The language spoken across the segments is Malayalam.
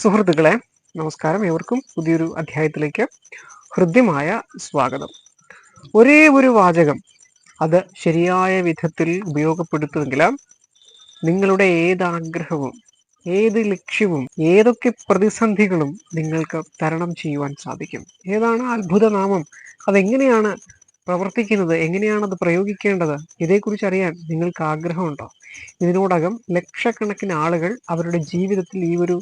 സുഹൃത്തുക്കളെ നമസ്കാരം. ഏവർക്കും പുതിയൊരു അധ്യായത്തിലേക്ക് ഹൃദ്യമായ സ്വാഗതം. ഒരേ ഒരു വാചകം അത് ശരിയായ വിധത്തിൽ ഉപയോഗപ്പെടുത്തുമെങ്കിൽ നിങ്ങളുടെ ഏതാഗ്രഹവും ഏത് ലക്ഷ്യവും ഏതൊക്കെ പ്രതിസന്ധികളും നിങ്ങൾക്ക് തരണം ചെയ്യുവാൻ സാധിക്കും. ഏതാണ് അത്ഭുതനാമം? അതെങ്ങനെയാണ് പ്രവർത്തിക്കുന്നത്? എങ്ങനെയാണത് പ്രയോഗിക്കേണ്ടത്? ഇതേക്കുറിച്ച് അറിയാൻ നിങ്ങൾക്ക് ആഗ്രഹമുണ്ടോ? ഇതിനോടകം ലക്ഷക്കണക്കിന് ആളുകൾ അവരുടെ ജീവിതത്തിൽ ഈ ഒരു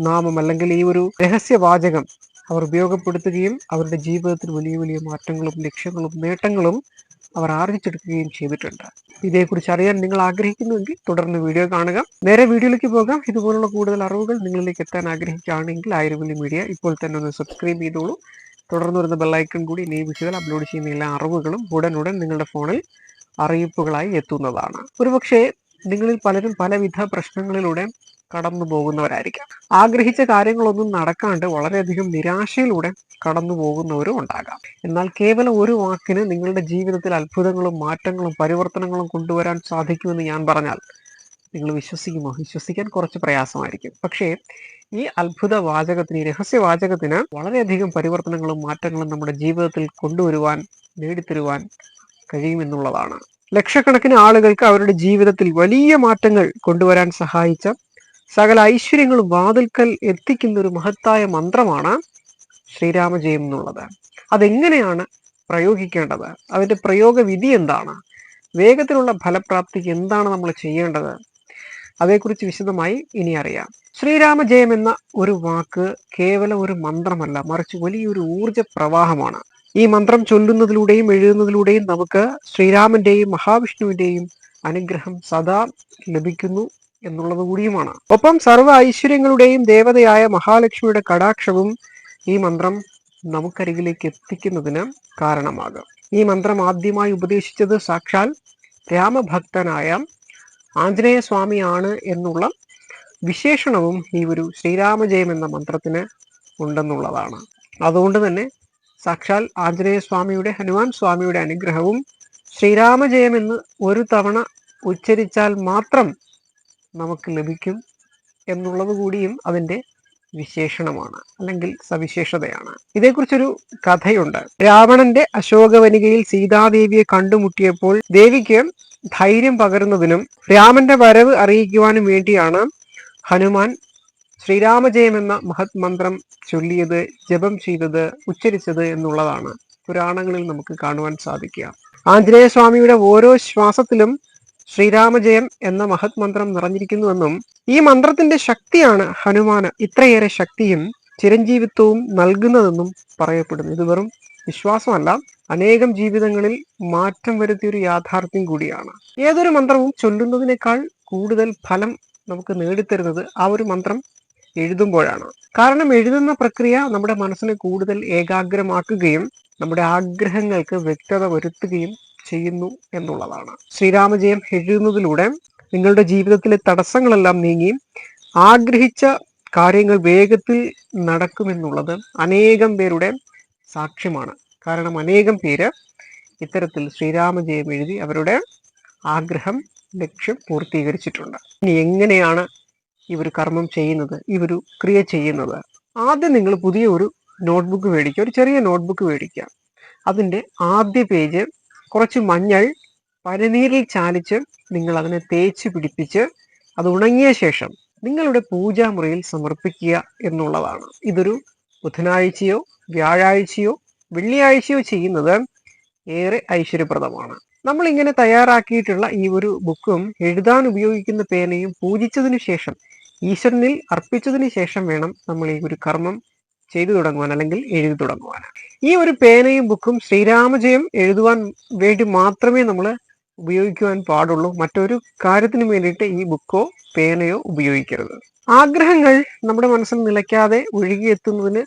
നാമം അല്ലെങ്കിൽ ഈ ഒരു രഹസ്യവാചകം അവർ ഉപയോഗപ്പെടുത്തുകയും അവരുടെ ജീവിതത്തിൽ വലിയ വലിയ മാറ്റങ്ങളും ലക്ഷ്യങ്ങളും നേട്ടങ്ങളും അവർ ആർജിച്ചെടുക്കുകയും ചെയ്തിട്ടുണ്ട്. ഇതേക്കുറിച്ച് അറിയാൻ നിങ്ങൾ ആഗ്രഹിക്കുന്നുവെങ്കിൽ തുടർന്ന് വീഡിയോ കാണുക. നേരെ വീഡിയോയിലേക്ക് പോകാം. ഇതുപോലുള്ള കൂടുതൽ അറിവുകൾ നിങ്ങളിലേക്ക് എത്താൻ ആഗ്രഹിക്കുകയാണെങ്കിൽ ആയിരവല്ലി മീഡിയ ഇപ്പോൾ തന്നെ ഒന്ന് സബ്സ്ക്രൈബ് ചെയ്തോളൂ. തുടർന്ന് വരുന്ന ബെല്ലൈക്കൺ കൂടി നിയമിച്ചാൽ അപ്ലോഡ് ചെയ്യുന്ന എല്ലാ അറിവുകളും ഉടനുടൻ നിങ്ങളുടെ ഫോണിൽ അറിയിപ്പുകളായി എത്തുന്നതാണ്. ഒരുപക്ഷെ നിങ്ങളിൽ പലരും പലവിധ പ്രശ്നങ്ങളിലൂടെ കടന്നു പോകുന്നവരായിരിക്കാം. ആഗ്രഹിച്ച കാര്യങ്ങളൊന്നും നടക്കാണ്ട് വളരെയധികം നിരാശയിലൂടെ കടന്നു പോകുന്നവരും ഉണ്ടാകാം. എന്നാൽ കേവലം ഒരു വാക്കിന് നിങ്ങളുടെ ജീവിതത്തിൽ അത്ഭുതങ്ങളും മാറ്റങ്ങളും പരിവർത്തനങ്ങളും കൊണ്ടുവരാൻ സാധിക്കുമെന്ന് ഞാൻ പറഞ്ഞാൽ നിങ്ങൾ വിശ്വസിക്കുമോ? വിശ്വസിക്കാൻ കുറച്ച് പ്രയാസമായിരിക്കും. പക്ഷേ ഈ അത്ഭുത വാചകത്തിന് ഈ രഹസ്യവാചകത്തിന് വളരെയധികം പരിവർത്തനങ്ങളും മാറ്റങ്ങളും നമ്മുടെ ജീവിതത്തിൽ കൊണ്ടുവരുവാൻ നേടിത്തരുവാൻ കഴിയുമെന്നുള്ളതാണ്. ലക്ഷക്കണക്കിന് ആളുകൾക്ക് അവരുടെ ജീവിതത്തിൽ വലിയ മാറ്റങ്ങൾ കൊണ്ടുവരാൻ സഹായിച്ച സകല ഐശ്വര്യങ്ങളും വാതിൽക്കൽ എത്തിക്കുന്ന ഒരു മഹത്തായ മന്ത്രമാണ് ശ്രീരാമജയം എന്നുള്ളത്. അതെങ്ങനെയാണ് പ്രയോഗിക്കേണ്ടത്? അതിന്റെ പ്രയോഗവിധി എന്താണ്? വേഗത്തിലുള്ള ഫലപ്രാപ്തിക്ക് എന്താണ് നമ്മൾ ചെയ്യേണ്ടത്? അതേക്കുറിച്ച് വിശദമായി ഇനി അറിയാം. ശ്രീരാമജയം എന്ന ഒരു വാക്ക് കേവലം ഒരു മന്ത്രമല്ല മറിച്ച് വലിയൊരു ഊർജ പ്രവാഹമാണ്. ഈ മന്ത്രം ചൊല്ലുന്നതിലൂടെയും എഴുതുന്നതിലൂടെയും നമുക്ക് ശ്രീരാമന്റെയും മഹാവിഷ്ണുവിന്റെയും അനുഗ്രഹം സദാ ലഭിക്കുന്നു എന്നുള്ളത് കൂടിയുമാണ്. ഒപ്പം സർവ ഐശ്വര്യങ്ങളുടെയും ദേവതയായ മഹാലക്ഷ്മിയുടെ കടാക്ഷവും ഈ മന്ത്രം നമുക്കരികിലേക്ക് എത്തിക്കുന്നതിന് കാരണമാകും. ഈ മന്ത്രം ആദ്യമായി ഉപദേശിച്ചത് സാക്ഷാൽ രാമഭക്തനായ ആഞ്ജനേയ സ്വാമിയാണ് എന്നുള്ള വിശേഷണവും ഈ ഒരു ശ്രീരാമജയം എന്ന മന്ത്രത്തിന് ഉണ്ടെന്നുള്ളതാണ്. അതുകൊണ്ട് തന്നെ സാക്ഷാൽ ആഞ്ജനേയ സ്വാമിയുടെ ഹനുമാൻ സ്വാമിയുടെ അനുഗ്രഹവും ശ്രീരാമജയം എന്ന് ഒരു തവണ ഉച്ചരിച്ചാൽ മാത്രം നമുക്ക് ലഭിക്കും എന്നുള്ളത് കൂടിയും അതിന്റെ വിശേഷണമാണ് അല്ലെങ്കിൽ സവിശേഷതയാണ്. ഇതേക്കുറിച്ചൊരു കഥയുണ്ട്. രാവണന്റെ അശോകവനികയിൽ സീതാദേവിയെ കണ്ടുമുട്ടിയപ്പോൾ ദേവിക്ക് ധൈര്യം പകരുന്നതിനും രാമന്റെ വരവ് അറിയിക്കുവാനും വേണ്ടിയാണ് ഹനുമാൻ ശ്രീരാമജയം എന്ന മഹത് മന്ത്രം ചൊല്ലിയത് ജപം ചെയ്തത് ഉച്ചരിച്ചത് എന്നുള്ളതാണ്. പുരാണങ്ങളിൽ നമുക്ക് കാണുവാൻ സാധിക്കുക. ആഞ്ജനേയ സ്വാമിയുടെ ഓരോ ശ്വാസത്തിലും ശ്രീരാമജയം എന്ന മഹത് മന്ത്രം നിറഞ്ഞിരിക്കുന്നുവെന്നും ഈ മന്ത്രത്തിന്റെ ശക്തിയാണ് ഹനുമാന് ഇത്രയേറെ ശക്തിയും ചിരഞ്ജീവിത്വവും നൽകുന്നതെന്നും പറയപ്പെടുന്നു. ഇത് വെറും വിശ്വാസമല്ല അനേകം ജീവിതങ്ങളിൽ മാറ്റം വരുത്തിയ ഒരു യാഥാർത്ഥ്യം കൂടിയാണ്. ഏതൊരു മന്ത്രവും ചൊല്ലുന്നതിനേക്കാൾ കൂടുതൽ ഫലം നമുക്ക് നേടിത്തരുന്നത് ആ ഒരു മന്ത്രം എഴുതുമ്പോഴാണ്. കാരണം എഴുതുന്ന പ്രക്രിയ നമ്മുടെ മനസ്സിനെ കൂടുതൽ ഏകാഗ്രമാക്കുകയും നമ്മുടെ ആഗ്രഹങ്ങൾക്ക് വ്യക്തത വരുത്തുകയും ചെയ്യുന്നു എന്നുള്ളതാണ്. ശ്രീരാമജയം എഴുതുന്നതിലൂടെ നിങ്ങളുടെ ജീവിതത്തിലെ തടസ്സങ്ങളെല്ലാം നീങ്ങി ആഗ്രഹിച്ച കാര്യങ്ങൾ വേഗത്തിൽ നടക്കുമെന്നുള്ളത് അനേകം പേരുടെ സാക്ഷ്യമാണ്. കാരണം അനേകം പേര് ഇത്തരത്തിൽ ശ്രീരാമജയം എഴുതി അവരുടെ ആഗ്രഹം ലക്ഷ്യം പൂർത്തീകരിച്ചിട്ടുണ്ട്. ഇനി എങ്ങനെയാണ് ഈ ഒരു കർമ്മം ചെയ്യുന്നത് ഈ ഒരു ക്രിയ ചെയ്യുന്നത്? ആദ്യം നിങ്ങൾ പുതിയ ഒരു നോട്ട്ബുക്ക് മേടിക്കുക ഒരു ചെറിയ നോട്ട്ബുക്ക് മേടിക്കുക. അതിന്റെ ആദ്യ പേജ് കുറച്ച് മഞ്ഞൾ പനിനീരിൽ ചാലിച്ച് നിങ്ങൾ അതിനെ തേച്ച് പിടിപ്പിച്ച് അത് ഉണങ്ങിയ ശേഷം നിങ്ങളുടെ പൂജാമുറിയിൽ സമർപ്പിക്കുക എന്നുള്ളതാണ്. ഇതൊരു ബുധനാഴ്ചയോ വ്യാഴാഴ്ചയോ വെള്ളിയാഴ്ചയോ ചെയ്യുന്നത് ഏറെ ഐശ്വര്യപ്രദമാണ്. നമ്മൾ ഇങ്ങനെ തയ്യാറാക്കിയിട്ടുള്ള ഈ ഒരു ബുക്കും എഴുതാൻ ഉപയോഗിക്കുന്ന പേനയും പൂജിച്ചതിന് ശേഷം ഈശ്വരനിൽ അർപ്പിച്ചതിന് ശേഷം വേണം നമ്മൾ ഈ ഒരു കർമ്മം ചെയ്തു തുടങ്ങുവാൻ അല്ലെങ്കിൽ എഴുതി തുടങ്ങുവാൻ. ഈ ഒരു പേനയും ബുക്കും ശ്രീരാമജയം എഴുതുവാൻ വേണ്ടി മാത്രമേ നമ്മൾ ഉപയോഗിക്കുവാൻ പാടുള്ളൂ. മറ്റൊരു കാര്യത്തിന് വേണ്ടിയിട്ട് ഈ ബുക്കോ പേനയോ ഉപയോഗിക്കരുത്. ആഗ്രഹങ്ങൾ നമ്മുടെ മനസ്സിൽ നിലയ്ക്കാതെ ഒഴുകിയെത്തുന്നതിന്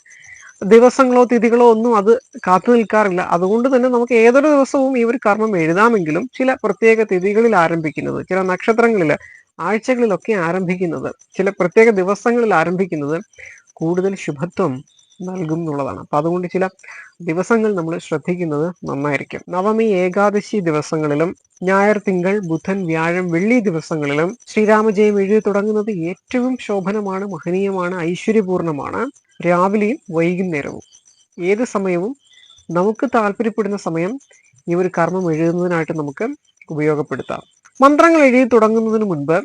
ദിവസങ്ങളോ തിഥികളോ ഒന്നും അത് കാത്തു നിൽക്കാറില്ല. അതുകൊണ്ട് തന്നെ നമുക്ക് ഏതൊരു ദിവസവും ഈ ഒരു കർമ്മം എഴുതാമെങ്കിലും ചില പ്രത്യേക തിഥികളിൽ ആരംഭിക്കുന്നത് ചില നക്ഷത്രങ്ങളിൽ ആഴ്ചകളിലൊക്കെ ആരംഭിക്കുന്നത് ചില പ്രത്യേക ദിവസങ്ങളിൽ ആരംഭിക്കുന്നത് കൂടുതൽ ശുഭത്വം നൽകും എന്നുള്ളതാണ് അപ്പൊ അതുകൊണ്ട് ചില ദിവസങ്ങൾ നമ്മൾ ശ്രദ്ധിക്കുന്നത് നന്നായിരിക്കും. നവമി ഏകാദശി ദിവസങ്ങളിലും ഞായർ തിങ്കൾ ബുധൻ വ്യാഴം വെള്ളി ദിവസങ്ങളിലും ശ്രീരാമജയം എഴുതി തുടങ്ങുന്നത് ഏറ്റവും ശോഭനമാണ് മഹനീയമാണ് ഐശ്വര്യപൂർണമാണ് രാവിലെയും വൈകുന്നേരവും. ഏത് സമയവും നമുക്ക് താല്പര്യപ്പെടുന്ന സമയം ഈ ഒരു കർമ്മം എഴുതുന്നതിനായിട്ട് നമുക്ക് ഉപയോഗപ്പെടുത്താം. മന്ത്രങ്ങൾ എഴുതി തുടങ്ങുന്നതിന് മുൻപ്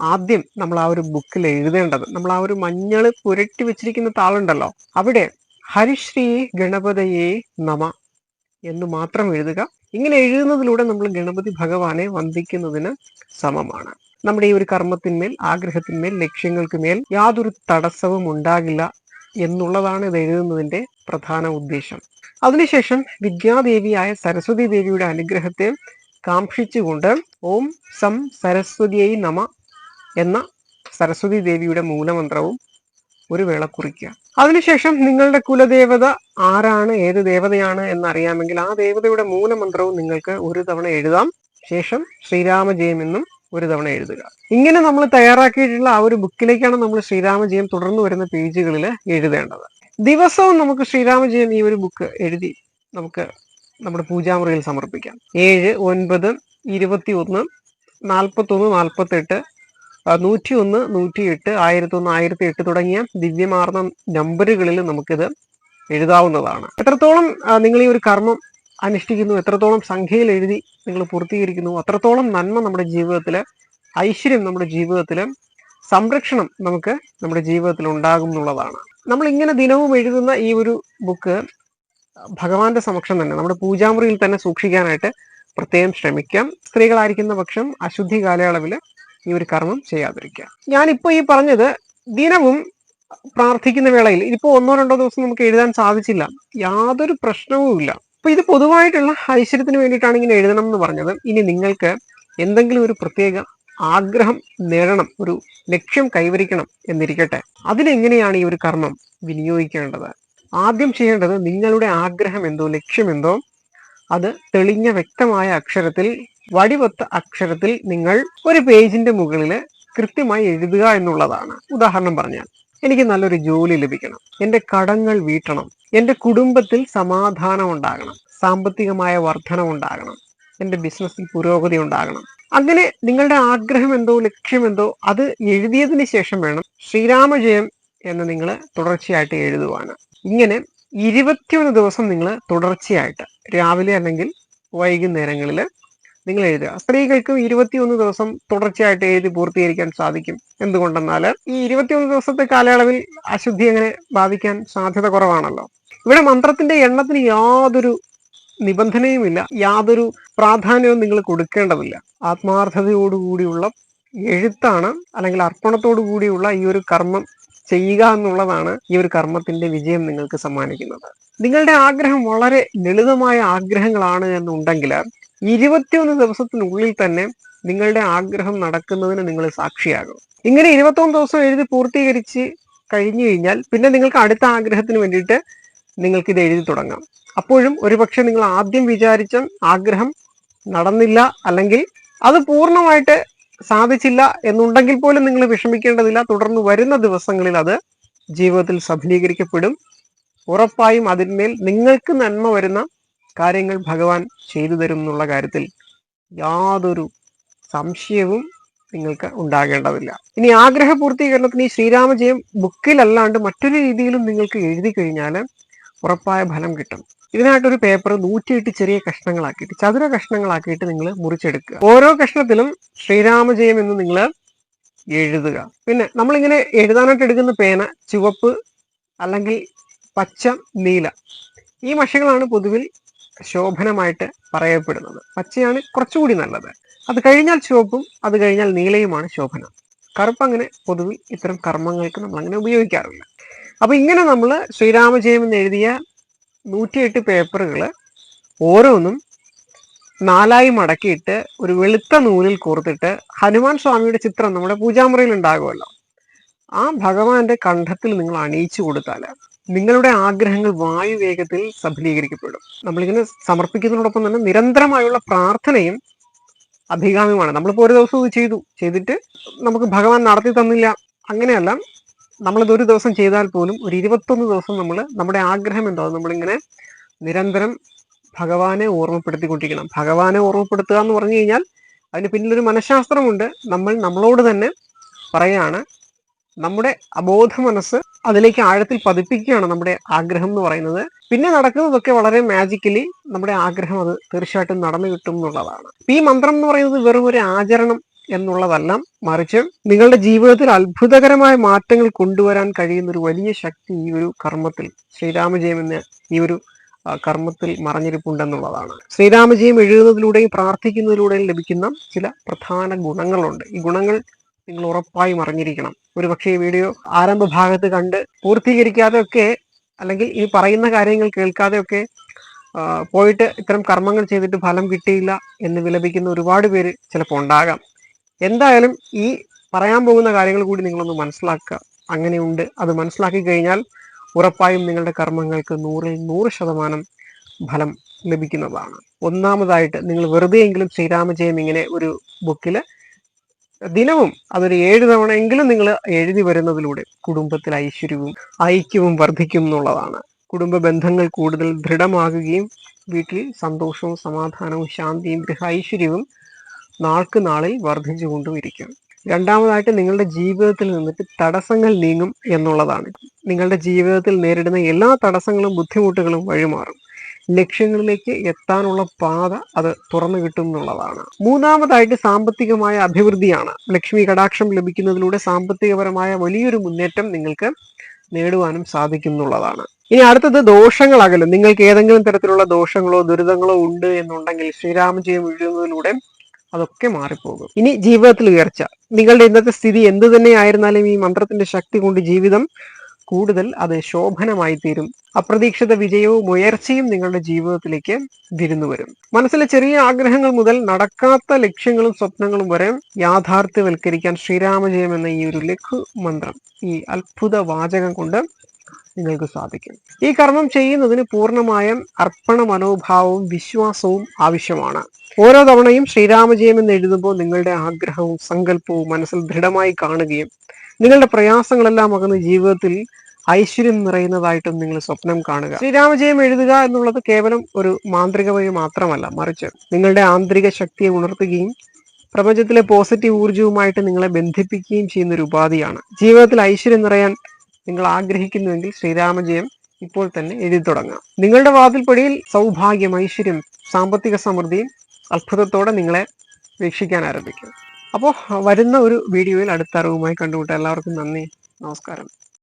ആദ്യം നമ്മൾ ആ ഒരു ബുക്കിൽ എഴുതേണ്ടത്. നമ്മൾ ആ ഒരു മഞ്ഞൾ പുരട്ടി വെച്ചിരിക്കുന്ന താളുണ്ടല്ലോ അവിടെ ഹരിശ്രീ ഗണപതയെ നമ എന്ന് മാത്രം എഴുതുക. ഇങ്ങനെ എഴുതുന്നതിലൂടെ നമ്മൾ ഗണപതി ഭഗവാനെ വന്ദിക്കുന്നതിന് സമമാണ്. നമ്മുടെ ഈ ഒരു കർമ്മത്തിന്മേൽ ആഗ്രഹത്തിന്മേൽ ലക്ഷ്യങ്ങൾക്ക് മേൽ യാതൊരു തടസ്സവും ഉണ്ടാകില്ല എന്നുള്ളതാണ് ഇത് എഴുതുന്നതിന്റെ പ്രധാന ഉദ്ദേശം. അതിനുശേഷം വിദ്യാദേവിയായ സരസ്വതി ദേവിയുടെ അനുഗ്രഹത്തെ കാക്ഷിച്ചുകൊണ്ട് ഓം സം സരസ്വതിയായി നമ എന്ന സരസ്വതി ദേവിയുടെ മൂലമന്ത്രവും ഒരു വേള കുറിക്കുക അതിനുശേഷം നിങ്ങളുടെ കുലദേവത ആരാണ് ഏത് ദേവതയാണ് എന്നറിയാമെങ്കിൽ ആ ദേവതയുടെ മൂലമന്ത്രവും നിങ്ങൾക്ക് ഒരു തവണ എഴുതാം. ശേഷം ശ്രീരാമജയം എന്നും ഒരു തവണ എഴുതുക. ഇങ്ങനെ നമ്മൾ തയ്യാറാക്കിയിട്ടുള്ള ആ ഒരു ബുക്കിലേക്കാണ് നമ്മൾ ശ്രീരാമജയം തുടർന്ന് വരുന്ന പേജുകളിൽ എഴുതേണ്ടത്. ദിവസവും നമുക്ക് ശ്രീരാമജയം ഈ ഒരു ബുക്ക് എഴുതി നമുക്ക് നമ്മുടെ പൂജാമുറിയിൽ സമർപ്പിക്കാം. ഏഴ് ഒൻപത് ഇരുപത്തി ഒന്ന് നാൽപ്പത്തി ഒന്ന് നാൽപ്പത്തി എട്ട് നൂറ്റി ഒന്ന് നൂറ്റി എട്ട് ആയിരത്തി ഒന്ന് ആയിരത്തി എട്ട് തുടങ്ങിയ ദിവ്യമാർന്ന നമ്പറുകളിൽ നമുക്കിത് എഴുതാവുന്നതാണ്. എത്രത്തോളം നിങ്ങൾ ഈ ഒരു കർമ്മം അനുഷ്ഠിക്കുന്നു എത്രത്തോളം സംഖ്യയിൽ എഴുതി നിങ്ങൾ പൂർത്തീകരിക്കുന്നു അത്രത്തോളം നന്മ നമ്മുടെ ജീവിതത്തിൽ ഐശ്വര്യം നമ്മുടെ ജീവിതത്തിൽ സംരക്ഷണം നമുക്ക് നമ്മുടെ ജീവിതത്തിൽ ഉണ്ടാകും എന്നുള്ളതാണ്. നമ്മൾ ഇങ്ങനെ ദിനവും എഴുതുന്ന ഈ ഒരു ബുക്ക് ഭഗവാന്റെ സമക്ഷം തന്നെ നമ്മുടെ പൂജാമുറിയിൽ തന്നെ സൂക്ഷിക്കാനായിട്ട് പ്രത്യേകം ശ്രമിക്കാം. സ്ത്രീകളായിരിക്കുന്ന പക്ഷം അശുദ്ധി കാലയളവിൽ ഈ ഒരു കർമ്മം ചെയ്യാതിരിക്കുക. ഞാനിപ്പോൾ ഈ പറഞ്ഞത് ദിനവും പ്രാർത്ഥിക്കുന്ന വേളയിൽ ഇതിപ്പോൾ ഒന്നോ രണ്ടോ ദിവസം നമുക്ക് എഴുതാൻ സാധിച്ചില്ല. യാതൊരു പ്രശ്നവും ഇല്ല. അപ്പൊ ഇത് പൊതുവായിട്ടുള്ള ഐശ്വര്യത്തിന് വേണ്ടിയിട്ടാണ് ഇങ്ങനെ എഴുതണം എന്ന് പറഞ്ഞത്. ഇനി നിങ്ങൾക്ക് എന്തെങ്കിലും ഒരു പ്രത്യേക ആഗ്രഹം നേടണം ഒരു ലക്ഷ്യം കൈവരിക്കണം എന്നിരിക്കട്ടെ. അതിനെങ്ങനെയാണ് ഈ ഒരു കർമ്മം വിനിയോഗിക്കേണ്ടത്? ആദ്യം ചെയ്യേണ്ടത് നിങ്ങളുടെ ആഗ്രഹം എന്തോ ലക്ഷ്യം എന്തോ അത് തെളിഞ്ഞ വ്യക്തമായ അക്ഷരത്തിൽ വടിവത്ത അക്ഷരത്തിൽ നിങ്ങൾ ഒരു പേജിന്റെ മുകളിൽ കൃത്യമായി എഴുതുക എന്നുള്ളതാണ്. ഉദാഹരണം പറഞ്ഞാൽ എനിക്ക് നല്ലൊരു ജോലി ലഭിക്കണം. എന്റെ കടങ്ങൾ വീട്ടണം. എന്റെ കുടുംബത്തിൽ സമാധാനം ഉണ്ടാകണം. സാമ്പത്തികമായ വർധനം ഉണ്ടാകണം. എന്റെ ബിസിനസ്സിൽ പുരോഗതി ഉണ്ടാകണം. അങ്ങനെ നിങ്ങളുടെ ആഗ്രഹം എന്തോ ലക്ഷ്യം എന്തോ അത് എഴുതിയതിന് ശേഷം വേണം ശ്രീരാമജയം എന്ന് നിങ്ങൾ തുടർച്ചയായിട്ട് എഴുതുവാണ് ഇങ്ങനെ ഇരുപത്തിയൊന്ന് ദിവസം നിങ്ങൾ തുടർച്ചയായിട്ട് രാവിലെ അല്ലെങ്കിൽ വൈകുന്നേരങ്ങളിൽ നിങ്ങൾ എഴുതുക. സ്ത്രീകൾക്കും ഇരുപത്തിയൊന്ന് ദിവസം തുടർച്ചയായിട്ട് എഴുതി പൂർത്തീകരിക്കാൻ സാധിക്കും. എന്തുകൊണ്ടെന്നാൽ ഈ ഇരുപത്തിയൊന്ന് ദിവസത്തെ കാലയളവിൽ അശുദ്ധി അങ്ങനെ ബാധിക്കാൻ സാധ്യത കുറവാണല്ലോ. ഇവിടെ മന്ത്രത്തിന്റെ എണ്ണത്തിന് യാതൊരു നിബന്ധനയുമില്ല. യാതൊരു പ്രാധാന്യവും നിങ്ങൾ കൊടുക്കേണ്ടതില്ല. ആത്മാർത്ഥതയോടുകൂടിയുള്ള എഴുത്താണ് അല്ലെങ്കിൽ അർപ്പണത്തോടു കൂടിയുള്ള ഈ ഒരു കർമ്മം ചെയ്യുക എന്നുള്ളതാണ് ഈ ഒരു കർമ്മത്തിന്റെ വിജയം നിങ്ങൾക്ക് സമ്മാനിക്കുന്നത്. നിങ്ങളുടെ ആഗ്രഹം വളരെ ലളിതമായ ആഗ്രഹങ്ങളാണ് എന്നുണ്ടെങ്കിൽ ഇരുപത്തിയൊന്ന് ദിവസത്തിനുള്ളിൽ തന്നെ നിങ്ങളുടെ ആഗ്രഹം നടക്കുന്നതിന് നിങ്ങൾ സാക്ഷിയാകും ഇങ്ങനെ ഇരുപത്തൊന്ന് ദിവസം എഴുതി പൂർത്തീകരിച്ച് കഴിഞ്ഞു കഴിഞ്ഞാൽ പിന്നെ നിങ്ങൾക്ക് അടുത്ത ആഗ്രഹത്തിന് വേണ്ടിയിട്ട് നിങ്ങൾക്ക് ഇത് എഴുതി തുടങ്ങാം. അപ്പോഴും ഒരുപക്ഷെ നിങ്ങൾ ആദ്യം വിചാരിച്ച ആഗ്രഹം നടന്നില്ല അല്ലെങ്കിൽ അത് പൂർണമായിട്ട് സാധിച്ചില്ല എന്നുണ്ടെങ്കിൽ പോലും നിങ്ങൾ വിഷമിക്കേണ്ടതില്ല. തുടർന്ന് വരുന്ന ദിവസങ്ങളിൽ അത് ജീവിതത്തിൽ സഫലീകരിക്കപ്പെടും. ഉറപ്പായും അതിന്മേൽ നിങ്ങൾക്ക് നന്മ വരുന്ന കാര്യങ്ങൾ ഭഗവാൻ ചെയ്തു തരും എന്നുള്ള കാര്യത്തിൽ യാതൊരു സംശയവും നിങ്ങൾക്ക് ഉണ്ടാകേണ്ടതില്ല. ഇനി ആഗ്രഹ പൂർത്തീകരണത്തിന് ഈ ശ്രീരാമജയം ബുക്കിലല്ലാണ്ട് മറ്റൊരു രീതിയിലും നിങ്ങൾക്ക് എഴുതി കഴിഞ്ഞാൽ ഉറപ്പായ ഫലം കിട്ടും. ഇതിനായിട്ടൊരു പേപ്പർ നൂറ്റിയെട്ട് ചെറിയ കഷ്ണങ്ങളാക്കിയിട്ട് ചതുര കഷ്ണങ്ങളാക്കിയിട്ട് നിങ്ങൾ മുറിച്ചെടുക്കുക. ഓരോ കഷ്ണത്തിലും ശ്രീരാമജയം എന്ന് നിങ്ങൾ എഴുതുക. പിന്നെ നമ്മളിങ്ങനെ എഴുതാനായിട്ട് എടുക്കുന്ന പേന ചുവപ്പ് അല്ലെങ്കിൽ പച്ച നീല ഈ മഷികളാണ് പൊതുവിൽ ശോഭനമായിട്ട് പറയപ്പെടുന്നത്. പച്ചയാണ് കുറച്ചുകൂടി നല്ലത്. അത് കഴിഞ്ഞാൽ ചുവപ്പും അത് കഴിഞ്ഞാൽ നീലയുമാണ് ശോഭന. കറുപ്പ് അങ്ങനെ പൊതുവിൽ ഇത്തരം കർമ്മങ്ങൾക്ക് നമ്മൾ അങ്ങനെ ഉപയോഗിക്കാറില്ല. അപ്പൊ ഇങ്ങനെ നമ്മൾ ശ്രീരാമജയം എന്ന് എഴുതിയ നൂറ്റിയെട്ട് പേപ്പറുകൾ ഓരോന്നും നാലായി മടക്കിയിട്ട് ഒരു വെളുത്ത നൂലിൽ കോർത്തിട്ട് ഹനുമാൻ സ്വാമിയുടെ ചിത്രം നമ്മുടെ പൂജാമുറിയിൽ ഉണ്ടാകുമല്ലോ. ആ ഭഗവാന്റെ കണ്ഠത്തിൽ നിങ്ങൾ അണിയിച്ചു കൊടുത്താൽ നിങ്ങളുടെ ആഗ്രഹങ്ങൾ വായുവേഗത്തിൽ സഫലീകരിക്കപ്പെടും. നമ്മളിങ്ങനെ സമർപ്പിക്കുന്നതിനോടൊപ്പം തന്നെ നിരന്തരമായുള്ള പ്രാർത്ഥനയും അഭികാമ്യമാണ്. നമ്മളിപ്പോൾ ഒരു ദിവസം ഇത് ചെയ്തു. ചെയ്തിട്ട് നമുക്ക് ഭഗവാൻ നടത്തി തന്നില്ല. അങ്ങനെയല്ല നമ്മളിത് ഒരു ദിവസം ചെയ്താൽ പോലും ഒരു ഇരുപത്തൊന്ന് ദിവസം നമ്മൾ നമ്മുടെ ആഗ്രഹം എന്തോ നമ്മളിങ്ങനെ നിരന്തരം ഭഗവാനെ ഓർമ്മപ്പെടുത്തിക്കൊണ്ടിരിക്കണം. ഭഗവാനെ ഓർമ്മപ്പെടുത്തുക എന്ന് പറഞ്ഞു കഴിഞ്ഞാൽ അതിന് പിന്നിലൊരു മനഃശാസ്ത്രമുണ്ട്. നമ്മൾ നമ്മളോട് തന്നെ പറയാണ് നമ്മുടെ അബോധ മനസ്സ് അതിലേക്ക് ആഴത്തിൽ പതിപ്പിക്കുകയാണ് നമ്മുടെ ആഗ്രഹം എന്ന് പറയുന്നത്. പിന്നെ നടക്കുന്നതൊക്കെ വളരെ മാജിക്കലി നമ്മുടെ ആഗ്രഹം അത് തീർച്ചയായിട്ടും നടന്നു കിട്ടും എന്നുള്ളതാണ്. ഈ മന്ത്രം എന്ന് പറയുന്നത് വെറും ഒരു ആചരണം എന്നുള്ളതല്ല. മറിച്ച് നിങ്ങളുടെ ജീവിതത്തിൽ അത്ഭുതകരമായ മാറ്റങ്ങൾ കൊണ്ടുവരാൻ കഴിയുന്ന ഒരു വലിയ ശക്തി ഈ ഒരു കർമ്മത്തിൽ ശ്രീരാമജയം ഈ ഒരു കർമ്മത്തിൽ മറഞ്ഞിരിപ്പുണ്ടെന്നുള്ളതാണ്. ശ്രീരാമജയം എഴുതുന്നതിലൂടെയും പ്രാർത്ഥിക്കുന്നതിലൂടെയും ലഭിക്കുന്ന ചില പ്രധാന ഗുണങ്ങളുണ്ട്. ഈ ഗുണങ്ങൾ നിങ്ങൾ ഉറപ്പായും അറിഞ്ഞിരിക്കണം. ഒരു പക്ഷേ ഈ വീഡിയോ ആരംഭ ഭാഗത്ത് കണ്ട് പൂർത്തീകരിക്കാതെ ഒക്കെ അല്ലെങ്കിൽ ഈ പറയുന്ന കാര്യങ്ങൾ കേൾക്കാതെ ഒക്കെ പോയിട്ട് ഇത്തരം കർമ്മങ്ങൾ ചെയ്തിട്ട് ഫലം കിട്ടിയില്ല എന്ന് വിലപിക്കുന്ന ഒരുപാട് പേര് ചിലപ്പോൾ ഉണ്ടാകാം. എന്തായാലും ഈ പറയാൻ പോകുന്ന കാര്യങ്ങൾ കൂടി നിങ്ങളൊന്ന് മനസ്സിലാക്കുക. അങ്ങനെയുണ്ട്. അത് മനസ്സിലാക്കി കഴിഞ്ഞാൽ ഉറപ്പായും നിങ്ങളുടെ കർമ്മങ്ങൾക്ക് നൂറിൽ നൂറ് ശതമാനം ഫലം ലഭിക്കുന്നതാണ്. ഒന്നാമതായിട്ട് നിങ്ങൾ വെറുതെയെങ്കിലും ശ്രീരാമജയം ഇങ്ങനെ ഒരു ബുക്കിൽ ദിനവും അതൊരു ഏഴ് തവണ എങ്കിലും നിങ്ങൾ എഴുതി വരുന്നതിലൂടെ കുടുംബത്തിൽ ഐശ്വര്യവും ഐക്യവും വർദ്ധിക്കും എന്നുള്ളതാണ്. കുടുംബ ബന്ധങ്ങൾ കൂടുതൽ ദൃഢമാകുകയും വീട്ടിൽ സന്തോഷവും സമാധാനവും ശാന്തിയും ഗൃഹ ഐശ്വര്യവും നാൾക്ക് നാളിൽ വർദ്ധിച്ചുകൊണ്ടും ഇരിക്കും രണ്ടാമതായിട്ട് നിങ്ങളുടെ ജീവിതത്തിൽ നിന്നിട്ട് തടസ്സങ്ങൾ നീങ്ങും എന്നുള്ളതാണ്. നിങ്ങളുടെ ജീവിതത്തിൽ നേരിടുന്ന എല്ലാ തടസ്സങ്ങളും ബുദ്ധിമുട്ടുകളും വഴിമാറും. ലക്ഷ്യങ്ങളിലേക്ക് എത്താനുള്ള പാത അത് തുറന്നു കിട്ടും എന്നുള്ളതാണ് മൂന്നാമതായിട്ട് സാമ്പത്തികമായ അഭിവൃദ്ധിയാണ്. ലക്ഷ്മി കടാക്ഷം ലഭിക്കുന്നതിലൂടെ സാമ്പത്തികപരമായ വലിയൊരു മുന്നേറ്റം നിങ്ങൾക്ക് നേടുവാനും സാധിക്കുന്നുള്ളതാണ്. ഇനി അടുത്തത് ദോഷങ്ങളകലും നിങ്ങൾക്ക് ഏതെങ്കിലും തരത്തിലുള്ള ദോഷങ്ങളോ ദുരിതങ്ങളോ ഉണ്ട് എന്നുണ്ടെങ്കിൽ ശ്രീരാമജയം എഴുതുന്നതിലൂടെ അതൊക്കെ മാറിപ്പോകും. ഇനി ജീവിതത്തിൽ ഉയർച്ച. നിങ്ങളുടെ ഇന്നത്തെ സ്ഥിതി എന്ത് തന്നെ ആയിരുന്നാലും ഈ മന്ത്രത്തിന്റെ ശക്തി കൊണ്ട് ജീവിതം കൂടുതൽ അത് ശോഭനമായി തീരും. അപ്രതീക്ഷിത വിജയവും ഉയർച്ചയും നിങ്ങളുടെ ജീവിതത്തിലേക്ക് വിരുന്നു വരും. മനസ്സിലെ ചെറിയ ആഗ്രഹങ്ങൾ മുതൽ നടക്കാത്ത ലക്ഷ്യങ്ങളും സ്വപ്നങ്ങളും വരെ യാഥാർത്ഥ്യവൽക്കരിക്കാൻ ശ്രീരാമജയം എന്ന ഈ ഒരു ലഘു മന്ത്രം ഈ അത്ഭുത വാചകം കൊണ്ട് നിങ്ങൾക്ക് സാധിക്കും. ഈ കർമ്മം ചെയ്യുന്നതിന് പൂർണമായും അർപ്പണ മനോഭാവവും വിശ്വാസവും ആവശ്യമാണ്. ഓരോ തവണയും ശ്രീരാമജയം എന്ന് എഴുതുമ്പോൾ നിങ്ങളുടെ ആഗ്രഹവും സങ്കല്പവും മനസ്സിൽ ദൃഢമായി കാണുകയും നിങ്ങളുടെ പ്രയാസങ്ങളെല്ലാം അകന്ന് ജീവിതത്തിൽ ഐശ്വര്യം നിറയുന്നതായിട്ടും നിങ്ങൾ സ്വപ്നം കാണുക. ശ്രീരാമജയം എഴുതുക എന്നുള്ളത് കേവലം ഒരു മാന്ത്രിക വഴി മാത്രമല്ല മറിച്ച് നിങ്ങളുടെ ആന്തരിക ശക്തിയെ ഉണർത്തുകയും പ്രപഞ്ചത്തിലെ പോസിറ്റീവ് ഊർജവുമായിട്ട് നിങ്ങളെ ബന്ധിപ്പിക്കുകയും ചെയ്യുന്ന ഒരു ഉപാധിയാണ്. ജീവിതത്തിൽ ഐശ്വര്യം നിറയാൻ നിങ്ങൾ ആഗ്രഹിക്കുന്നുവെങ്കിൽ ശ്രീരാമജയം ഇപ്പോൾ തന്നെ എഴുതി തുടങ്ങാം. നിങ്ങളുടെ വാതിൽപ്പടിയിൽ സൗഭാഗ്യം ഐശ്വര്യം സാമ്പത്തിക സമൃദ്ധിയും അത്ഭുതത്തോടെ നിങ്ങളെ വീക്ഷിക്കാൻ ആരംഭിക്കും. അപ്പോൾ വരുന്ന ഒരു വീഡിയോയിൽ അടുത്ത അറിവുമായി കണ്ടുമുട്ടാം. എല്ലാവർക്കും നന്ദി നമസ്കാരം.